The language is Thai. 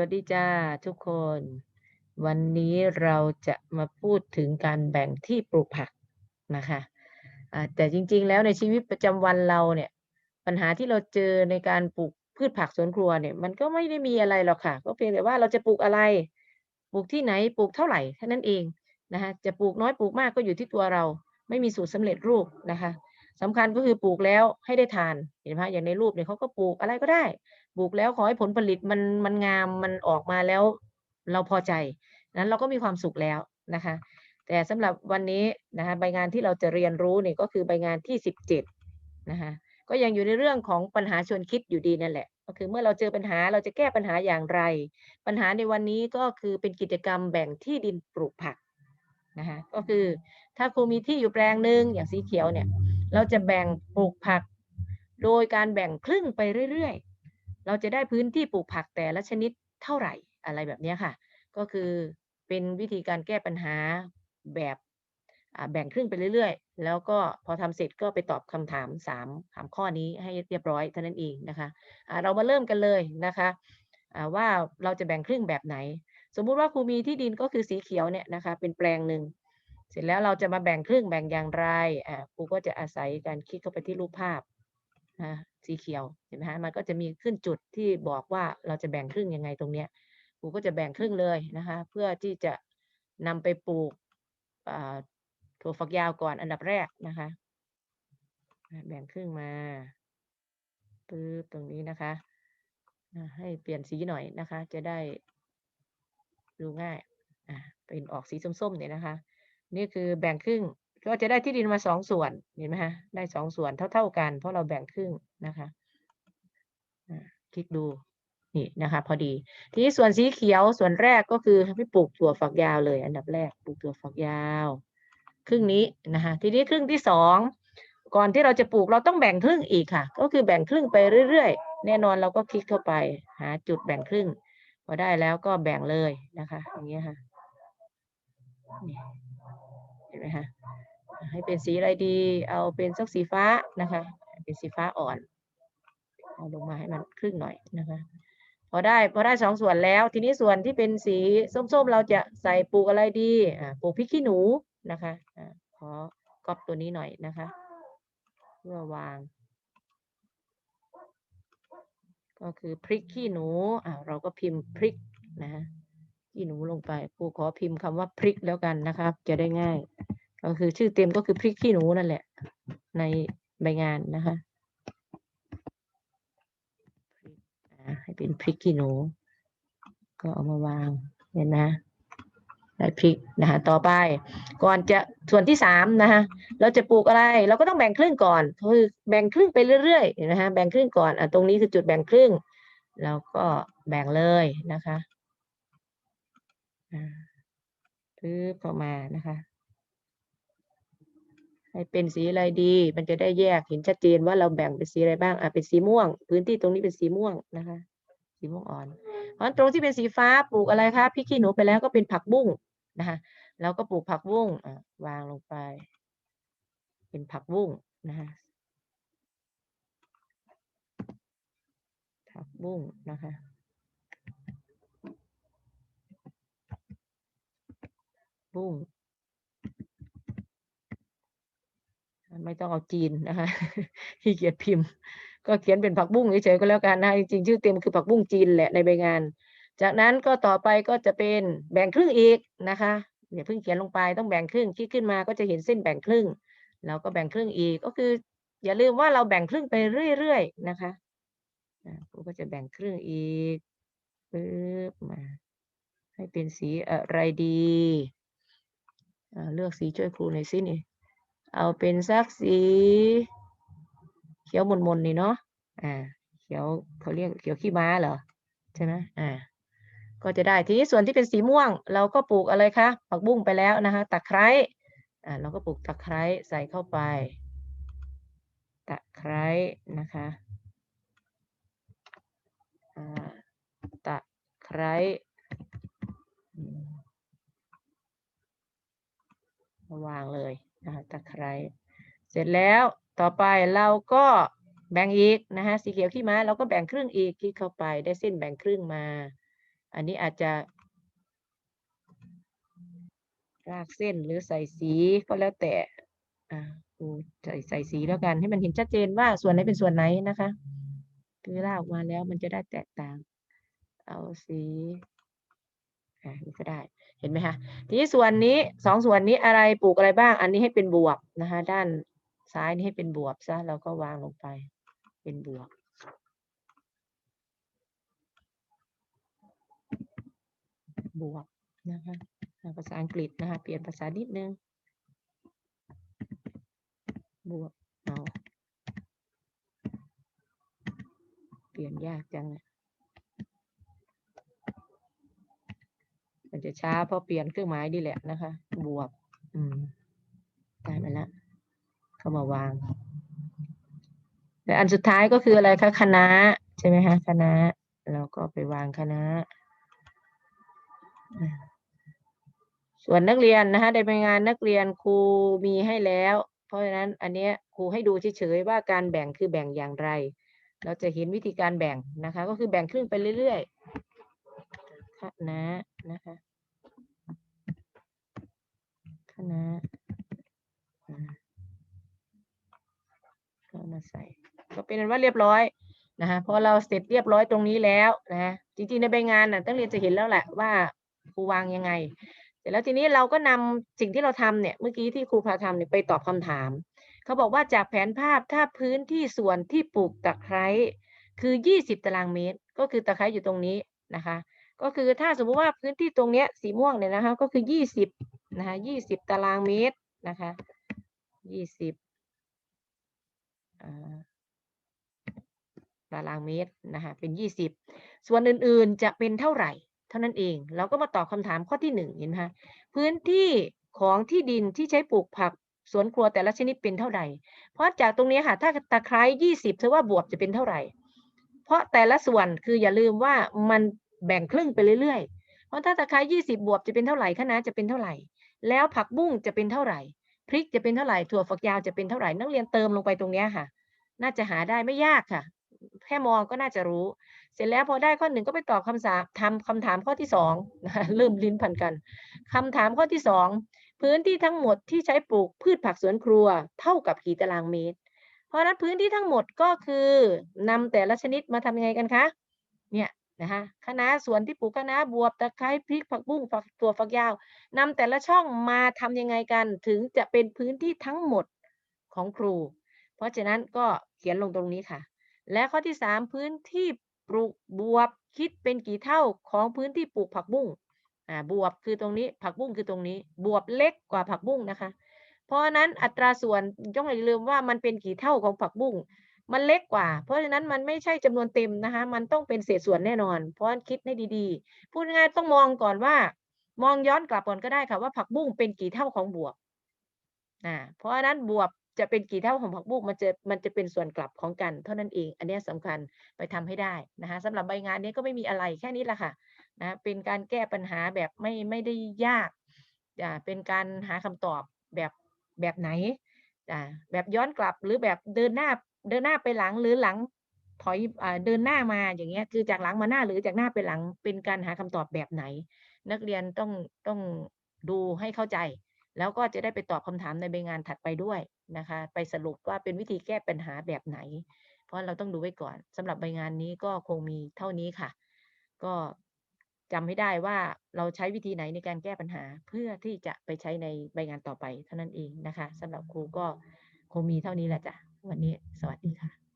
วัสดีจ้าทุกคน วันนี้เราจะมาพูดถึงการแบ่งที่ปลูกผักนะคะอาแต่จริงๆแล้วในชีวิตประจำวันเราเนี่ยปัญหาที่เราเจอในการปลูกพืชผักสวนครัวเนี่ยมันก็ไม่ได้มีอะไรหรอกค่ะ ก็เพียงแต่ว่าเราจะปลูกอะไร ปลูกที่ไหนปลูกเท่าไหร่แค่นั้นเองนะคะจะปลูกน้อยปลูกมากก็อยู่ที่ตัวเรา ไม่มีสูตรสำเร็จรูปนะคะสำคัญก็คือปลูกแล้วให้ได้ทานเห็นไหมคะอย่างในรูปเนี่ยเขาก็ปลูกอะไรก็ได้ ลูกแล้วขอให้ผลผลิตมันมันงามมันออกมาแล้วเราพอใจนั้นเราก็มีความสุขแล้วนะคะ แต่สำหรับวันนี้นะคะใบงานที่เราจะเรียนรู้เนี่ยก็คือใบงานที่สิบเจ็ดนะคะก็ยังอยู่ในเรื่องของปัญหาชวนคิดอยู่ดีนั่นแหละ ก็คือเมื่อเราเจอปัญหาเราจะแก้ปัญหาอย่างไร ปัญหาในวันนี้ก็คือเป็นกิจกรรมแบ่งที่ดินปลูกผักนะคะก็คือถ้าครูมีที่อยู่แปลงหนึ่งอย่างสีเขียวเนี่ย เราจะแบ่งปลูกผัก โดยการแบ่งครึ่งไปเรื่อยๆ เราจะได้พื้นที่ปลูกผักแต่ละชนิดเท่าไหร่อะไรแบบนี้ค่ะ ก็คือเป็นวิธีการแก้ปัญหาแบบแบ่งครึ่งไปเรื่อยๆ แล้วก็พอทำเสร็จก็ไปตอบคำถามสามถามข้อนี้ให้เรียบร้อยเท่านั้นเองนะคะอ่าเรามาเริ่มกันเลยนะคะว่าเราจะแบ่งครึ่งแบบไหน สมมุติว่าครูมีที่ดินก็คือสีเขียวเนี่ยนะคะเป็นแปลงหนึ่งเสร็จแล้วเราจะมาแบ่งครึ่งแบ่งอย่างไรอ่าครูก็จะอาศัยการคลิกเข้าไปที่รูปภาพ นะสีเขียวเห็นไหมฮะมันก็จะมีขึ้นจุดที่บอกว่าเราจะแบ่งครึ่งยังไงตรงเนี้ยครูก็จะแบ่งครึ่งเลยนะคะ เพื่อที่จะนำไปปลูกถั่วฝักยาวก่อนอันดับแรกนะคะ แบ่งครึ่งมาปึ๊บตรงนี้นะคะ ให้เปลี่ยนสีหน่อยนะคะ จะได้ดูง่ายอ่าเป็นออกสีส้มๆเนี่ยนะคะ นี่คือแบ่งครึ่ง ก็จะได้ที่ดินมาสองส่วนเห็นไหมฮะได้สองส่วนเท่าๆกัน เพราะเราแบ่งครึ่งนะคะคลิกดูนี่นะคะพอดี ทีนี้ส่วนสีเขียวส่วนแรกก็คือให้ปลูกถั่วฝักยาวเลย อันดับแรกปลูกถั่วฝักยาว ครึ่งนี้นะคะทีนี้ครึ่งที่สองก่อนที่เราจะปลูกเราต้องแบ่งครึ่งอีกค่ะ ก็คือแบ่งครึ่งไปเรื่อยๆ แน่นอนเราก็คลิกเข้าไป หาจุดแบ่งครึ่งพอได้แล้วก็แบ่งเลยนะคะ อย่างเงี้ยค่ะเห็นไหมคะ ให้เป็นสีอะไรดี เอาเป็นสักสีฟ้านะคะ เป็นสีฟ้าอ่อน เอาลงมาให้มันครึ่งหน่อยนะคะ พอได้พอได้สองส่วนแล้ว ทีนี้ส่วนที่เป็นสีส้มๆ เราจะใส่ปลูกอะไรดีอ่าปลูกพริกขี้หนูนะคะอ่าขอก๊อปตัวนี้หน่อยนะคะ เพื่อวาง ก็คือพริกขี้หนูอ่าเราก็พิมพ์พริกนะฮะขี้หนูลงไปครูขอพิมพ์คำว่าพริกแล้วกันนะครับ จะได้ง่าย ก็คือชื่อเต็มก็คือพริกขี้หนูนั่นแหละ ในใบงานนะคะให้เป็นพริกขี้หนู ก็เอามาวางเห็นนะได้พริกนะคะต่อไป ก่อนจะส่วนที่สามนะคะเราจะปลูกอะไร เราก็ต้องแบ่งครึ่งก่อนคือแบ่งครึ่งไปเรื่อยๆนไหมฮะแบ่งครึ่งก่อนอะตรงนี้คือจุดแบ่งครึ่งเราก็แบ่งเลยนะคะอ่าปึ๊บเข้ามานะคะ ให้เป็นสีอะไรดี มันจะได้แยกเห็นชัดเจนว่าเราแบ่งเป็นสีอะไรบ้าง อะเป็นสีม่วง พื้นที่ตรงนี้เป็นสีม่วงนะคะ สีม่วงอ่อนเพราะตรงที่เป็นสีฟ้าปลูกอะไรคะพริกขี้หนูไปแล้วก็เป็นผักบุ้งนะคะแล้วก็ปลูกผักบุ้งอะวางลงไป เป็นผักบุ้งนะคะผักบุ้งนะคะบุ้ง ไม่ต้องเอาจีนนะคะขี้เกียจพิมพ์ ก็เขียนเป็นผักบุ้งเฉยๆก็แล้วกันนะจริงๆชื่อเต็มคือผักบุ้งจีนแหละในใบงาน จากนั้นก็ต่อไปก็จะเป็นแบ่งครึ่งอีกนะคะอย่าเพิ่งเขียนลงไปต้องแบ่งครึ่งคลิกขึ้นมาก็จะเห็นเส้นแบ่งครึ่งเราก็แบ่งครึ่งอีกก็คือ อย่าลืมว่าเราแบ่งครึ่งไปเรื่อยๆนะคะครูก็จะแบ่งครึ่งอีกปึ๊บมา ให้เป็นสีอะไรดีเลือกสีช่วยครูหน่อยสินี่ เอาเป็นสักสี เขียวมนๆนี่เนาะอ่า เขียวเขาเรียกเขียวขี้ม้าเหรอใช่ไหมอ่า ก็จะได้ทีนี้ส่วนที่เป็นสีม่วง เราก็ปลูกอะไรคะผักบุ้งไปแล้วนะคะตะไคร้อ่าเราก็ปลูกตะไคร้ใส่เข้าไปตะไคร้นะคะอ่าตะไคร้วางเลย นะคะตะไคร้เสร็จแล้วต่อไปเราก็แบ่งอีกนะคะสีเขียวขี้ม้าเราก็แบ่งครึ่งอีกคลิกเข้าไปได้เส้นแบ่งครึ่งมา อันนี้อาจจะรากเส้นหรือใส่สีก็แล้วแต่อ่าใส่ใส่สีแล้วกันให้มันเห็นชัดเจนว่าส่วนไหนเป็นส่วนไหนนะคะคือรากออกมาแล้วมันจะได้แตกต่าง เอาสีอ่านี่ก็ได้ เห็นไหมคะทีนี้ส่วนนี้สองส่วนนี้อะไรปลูกอะไรบ้าง อันนี้ให้เป็นบวบนะคะด้านซ้ายนี่ให้เป็นบวบซะเราก็วางลงไป เป็นบวบบวกนะคะภาษาอังกฤษนะคะเปลี่ยนภาษานิดนึง บวกเอาเปลี่ยนยากจังอะ มันจะช้าเพราะเปลี่ยนเครื่องหมายดีแหละนะคะ บวก อืมได้มาแล้วเข้ามาวางแต่อันสุดท้ายก็คืออะไรคะคณะใช่ไหมคะคณะเราก็ไปวางคณะส่วนนักเรียนนะคะในใบงานนักเรียนครูมีให้แล้ว เพราะฉะนั้นอันเนี้ยครูให้ดูเฉยๆว่าการแบ่งคือแบ่งอย่างไร เราจะเห็นวิธีการแบ่งนะคะ ก็คือแบ่งครึ่งไปเรื่อยๆคณะนะคะ คณะก็มาใส่ ก็เป็นอันว่าเรียบร้อยนะคะพอเราเสร็จเรียบร้อยตรงนี้แล้วนะจริงๆในใบงานน่ะนักเรียนจะเห็นแล้วแหละว่าครูวางยังไง เสร็จแล้วทีนี้เราก็นำสิ่งที่เราทำเนี่ยเมื่อกี้ที่ครูพาทำเนี่ยไปตอบคำถาม เขาบอกว่าจากแผนภาพถ้าพื้นที่ส่วนที่ปลูกตะไคร้คือ 20 ตารางเมตร ก็คือตะไคร้อยู่ตรงนี้นะคะ ก็คือถ้าสมมุติว่าพื้นที่ตรงเนี้ยสีม่วงเนี่ยนะคะ ก็คือ 20 นะคะ20ตารางเมตรนะคะ20อ่าตารางเมตรนะคะเป็น20ส่วนอื่นๆจะเป็นเท่าไหร่ เท่านั้นเอง เราก็มาตอบคำถามข้อที่หนึ่งเห็นไหมคะพื้นที่ของที่ดินที่ใช้ปลูกผักสวนครัวแต่ละชนิดเป็นเท่าไหร่ เพราะจากตรงนี้ค่ะถ้าตะไคร้ยี่สิบเธอว่าบวบจะเป็นเท่าไหร่ เพราะแต่ละส่วนคืออย่าลืมว่ามันแบ่งครึ่งไปเรื่อยๆ เพราะถ้าตะไคร้ยี่สิบบวบจะเป็นเท่าไหร่คะน้าจะเป็นเท่าไหร่ แล้วผักบุ้งจะเป็นเท่าไหร่ พริกจะเป็นเท่าไหร่ถั่วฝักยาวจะเป็นเท่าไหร่นักเรียนเติมลงไปตรงเนี้ยค่ะ น่าจะหาได้ไม่ยากค่ะ แค่มองก็น่าจะรู้ เสร็จแล้วพอได้ข้อหนึ่งก็ไปตอบคำถามทำคำถามข้อที่สองเริ่มลิ้นพันกันคำถามข้อที่สองพื้นที่ทั้งหมดที่ใช้ปลูกพืชผักสวนครัวเท่ากับกี่ตารางเมตร เพราะฉะนั้นพื้นที่ทั้งหมดก็คือนำแต่ละชนิดมาทำยังไงกันคะ เนี่ย นะคะคะสวนที่ปลูกคณะบวบตะไคร้พริกผักบุ้งฝักตัวฝักยาวนำแต่ละช่องมาทำยังไงกันถึงจะเป็นพื้นที่ทั้งหมดของครู เพราะฉะนั้นก็เขียนลงตรงนี้ค่ะ และข้อที่ 3 พื้นที่ปลูกบวบคิดเป็นกี่เท่าของพื้นที่ปลูกผักบุ้งอ่าบวบคือตรงนี้ผักบุ้งคือตรงนี้ บวบเล็กกว่าผักบุ้งนะคะ เพราะฉะนั้นอัตราส่วนต้องอย่าลืมว่ามันเป็นกี่เท่าของผักบุ้ง มันเล็กกว่า เพราะฉะนั้นมันไม่ใช่จำนวนเต็มนะคะ มันต้องเป็นเศษส่วนแน่นอน เพราะฉะนั้นคิดให้ดีๆ พูดง่ายต้องมองก่อนว่า มองย้อนกลับก่อนก็ได้ค่ะว่าผักบุ้งเป็นกี่เท่าของบวบอ่าเพราะฉะนั้นบวบจะเป็นกี่เท่าของผักบุ้งมันจะมันจะเป็นส่วนกลับของกัน เท่านั้นเอง อันนี้ยสำคัญไปทำให้ได้นะคะสำหรับใบงานนี้ก็ไม่มีอะไรแค่นี้แหละค่ะนะเป็นการแก้ปัญหาแบบไม่ไม่ได้ยากอ่าเป็นการหาคำตอบแบบแบบไหน อ่าแบบย้อนกลับหรือแบบเดินหน้าเดินหน้าไปหลังหรือหลังถอยอ่าเดินหน้ามาอย่างเงี้ยคือจากหลังมาหน้าหรือจากหน้าไปหลังเป็นการหาคำตอบแบบไหน นักเรียนต้องต้องดูให้เข้าใจ แล้วก็จะได้ไปตอบคำถามในใบงานถัดไปด้วยนะคะ ไปสรุปว่าเป็นวิธีแก้ปัญหาแบบไหน เพราะเราต้องดูไว้ก่อนสำหรับใบงานนี้ก็คงมีเท่านี้ค่ะ ก็ จำให้ได้ว่าเราใช้วิธีไหนในการแก้ปัญหา เพื่อที่จะไปใช้ในใบงานต่อไปเท่านั้นเองนะคะสำหรับครูก็คงมีเท่านี้แหละจ้ะวันนี้สวัสดีค่ะ